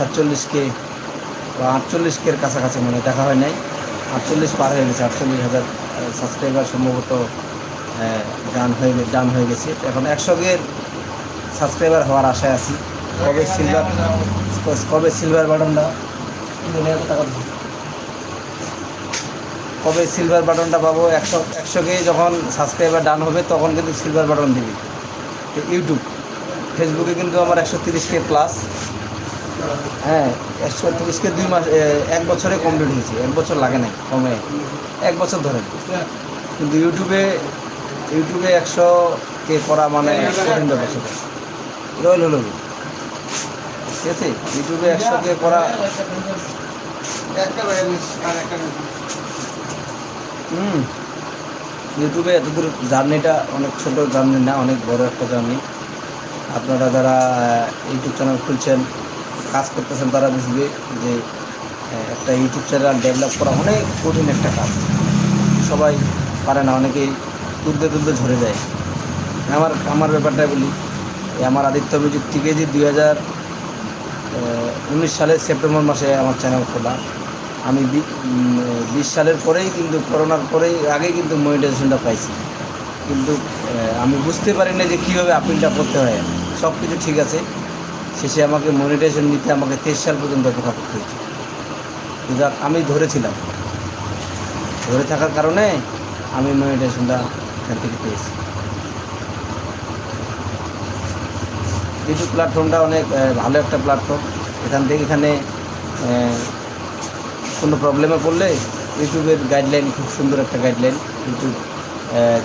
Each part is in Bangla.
সাতচল্লিশ কে বা আটচল্লিশ কের কাছাকাছি মানে দেখা হয় নাই। আটচল্লিশ পার হয়ে গেছে, আটচল্লিশ হাজার সাবস্ক্রাইবার সম্ভবত ডান হয়ে ডান হয়ে গেছে। এখন একশো গের সাবস্ক্রাইবার হওয়ার আশায় আছি। কবে সিলভার কবে সিলভার বাটনটা কবে সিলভার বাটনটা পাবো? একশো একশোকে যখন সাবস্ক্রাইবার ডান হবে, তখন কিন্তু সিলভার বাটন দিবি। ইউটিউব ফেসবুকে কিন্তু আমার একশো তিরিশ কে প্লাস হ্যাঁ একশো তিরিশ কে দুই মাস এক বছরে কমপ্লিট হয়েছে। এক বছর লাগে নাই, কমে। এক বছর ধরে। কিন্তু ইউটিউবে ইউটিউবে একশো কে করা মানে কঠিন ব্যাপার। সেটা রইল হলো ঠিক আছে? ইউটিউবে একশো কে করা হুম। ইউটিউবে এতদূর জার্নিটা অনেক ছোট জার্নি না, অনেক বড় একটা জার্নি। আপনারা যারা ইউটিউব চ্যানেল খুলছেন কাজ করতেছেন তারা বুঝবে যে একটা ইউটিউব চ্যানেল ডেভেলপ করা অনেক কঠিন একটা কাজ। সবাই পারে না অনেকেই তুলতে তুলতে ঝরে যায়। আমার আমার ব্যাপারটাই বলি আমার আদিত্য মিউজিক থেকে যে দুই হাজার উনিশ সালের সেপ্টেম্বর মাসে আমার চ্যানেল খোলা। আমি বিশ সালের পরেই কিন্তু, করোনার পরেই আগেই কিন্তু মনিটাইজেশনটা পাইছি। কিন্তু আমি বুঝতে পারি না যে কীভাবে আপিলটা করতে হয়। সব কিছু ঠিক আছে। শেষে আমাকে মনিটাইজেশন নিতে আমাকে তেইশ সাল পর্যন্ত অপেক্ষা করতে হয়েছে। তো যাক আমি ধরেছিলাম। ধরে থাকার কারণে আমি মনিটাইজেশনটা এখান থেকে পেয়েছি। ইউটিউব প্ল্যাটফর্মটা অনেক ভালো একটা প্ল্যাটফর্ম। এখান থেকে এখানে কোনো প্রবলেমে পড়লে ইউটিউবের গাইডলাইন খুব সুন্দর একটা গাইডলাইন ইউটিউব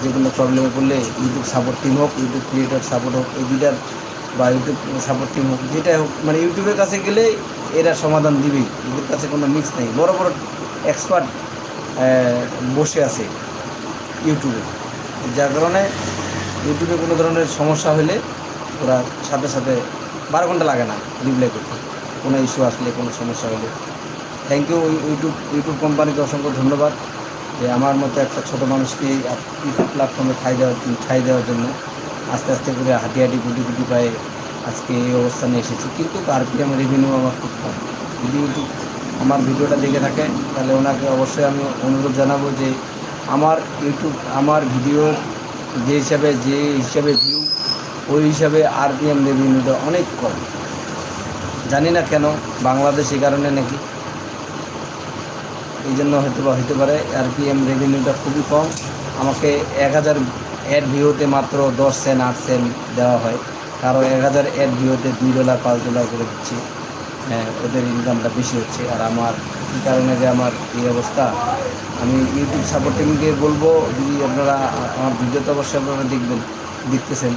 যে কোনো প্রবলেমে পড়লে ইউটিউব সাপোর্ট টিম হোক, ইউটিউব ক্রিয়েটর সাপোর্ট হোক এডিটার বা ইউটিউব সাপোর্ট হোক যেটাই হোক মানে ইউটিউবের কাছে গেলে এরা সমাধান দিবেই এদের কাছে কোনো মিক্স নেই। বড় বড় এক্সপার্ট বসে আছে ইউটিউবে যার কারণে ইউটিউবে কোনো ধরনের সমস্যা হলে ওরা সাথে সাথে বারো ঘণ্টা লাগে না রিপ্লাই করতে। কোনো ইস্যু আসলে, কোনো সমস্যা হলে। থ্যাংক ইউ ইউটিউব ইউটিউব কোম্পানিকে অসংখ্য ধন্যবাদ যে আমার মতো একটা ছোট মানুষকে প্ল্যাটফর্মে ঠাই দেওয়ার ঠাই দেওয়ার জন্য। আস্তে আস্তে করে হাঁটি হাঁটি গুটি গুটি পায়ে আজকে এই অবস্থানে এসেছি। কিন্তু আরপিএম রেভিনিউ আমার খুব কম। যদি আমার ভিডিওটা দেখে থাকে তাহলে ওনাকে অবশ্যই আমি অনুরোধ জানাব যে আমার ইউটিউব আমার ভিডিওর যে হিসাবে যে হিসাবে ভিউ ওই হিসাবে আরপিএম রেভিনিউটা অনেক কম। জানি না কেন বাংলাদেশ এই কারণে নাকি? এই জন্য হয়তো বা হতে পারে আরপিএম রেভিনিউটা খুবই কম। আমাকে এক হাজার অ্যাড ভিউতে মাত্র দশ সেন্ট, আট সেন্ট দেওয়া হয়। কারও এক হাজার অ্যাড ভিউতে দুই ডলার, পাঁচ ডলার করে দিচ্ছি। হ্যাঁ ওদের ইনকামটা বেশি হচ্ছে। আর আমার কী কারণে যে আমার এই অবস্থা? আমি ইউটিউব সাপোর্টিংকে বলব, যদি আপনারা আমার ভিডিও তো অবশ্যই আপনারা দেখবেন, দেখতেছেন।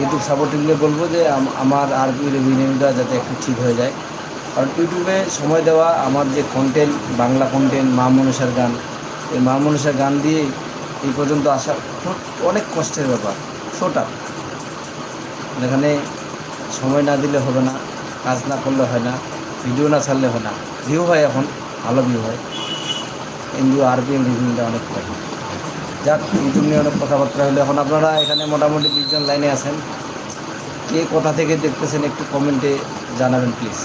ইউটিউব সাপোর্টিংকে বলব যে, আম- আমার আরপি রেভিনিউটা যাতে একটু ঠিক হয়ে যায়। কারণ ইউটিউবে সময় দেওয়া, আমার যে কন্টেন্ট বাংলা কন্টেন্ট মা মনসার গান, এই মা মনসার গান দিয়ে এই পর্যন্ত আসা অনেক কষ্টের ব্যাপার ছোটা এখানে সময় না দিলে হবে না, কাজ না করলে হয় না, ভিডিও না ছাড়লে হয় না ভিউ হয় এখন, ভালো ভিউ হয়। কিন্তু আরপিএম রিভিউটা অনেক কম যাক ইউটিউব নিয়ে অনেক কথাবার্তা হলো। এখন আপনারা এখানে মোটামুটি বিশজন লাইনে আছেন। কে কোথা থেকে দেখতেছেন একটু কমেন্টে জানাবেন প্লিজ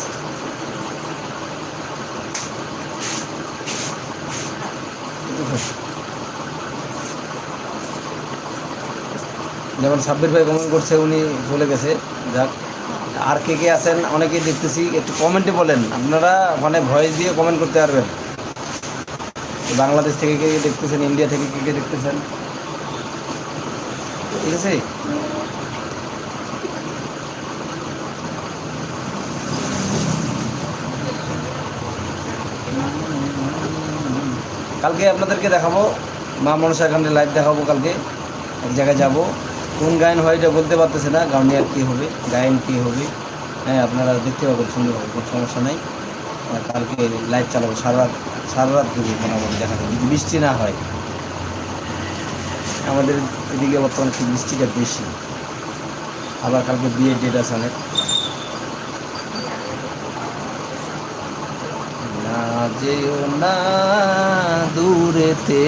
যেমন সাব্বির ভাই কমেন্ট করছে, উনি চলে গেছে। যাক, আর কে কে আছেন অনেকেই দেখতেছি, একটু কমেন্টে বলেন। আপনারা মানে ভয়েস দিয়ে কমেন্ট করতে পারবেন। বাংলাদেশ থেকে কে কে দেখতেছেন ইন্ডিয়া থেকে কে কে দেখতেছেন? ঠিক আছে? কালকে আপনাদেরকে দেখাবো, মা মনসা গানটা লাইভ দেখাবো কালকে। এক জায়গায় যাব। কোন গায়ন হয় এটা বলতে পারতেছে না, গাউনিয়ার কী হবে, গায়ন কী হবে হ্যাঁ আপনারা দেখতে পাবেন সুন্দরভাবে, কোনো সমস্যা নেই। কালকে লাইট চালাবো, সারা সারা রাত মোটামুটি দেখা যাবে যদি বৃষ্টি না হয়। আমাদের এদিকে বর্তমানে একটু বৃষ্টিটা বেশি। আবার কালকে বিয়ে ডেট আছে অনেক। না যেও না দূরেতে।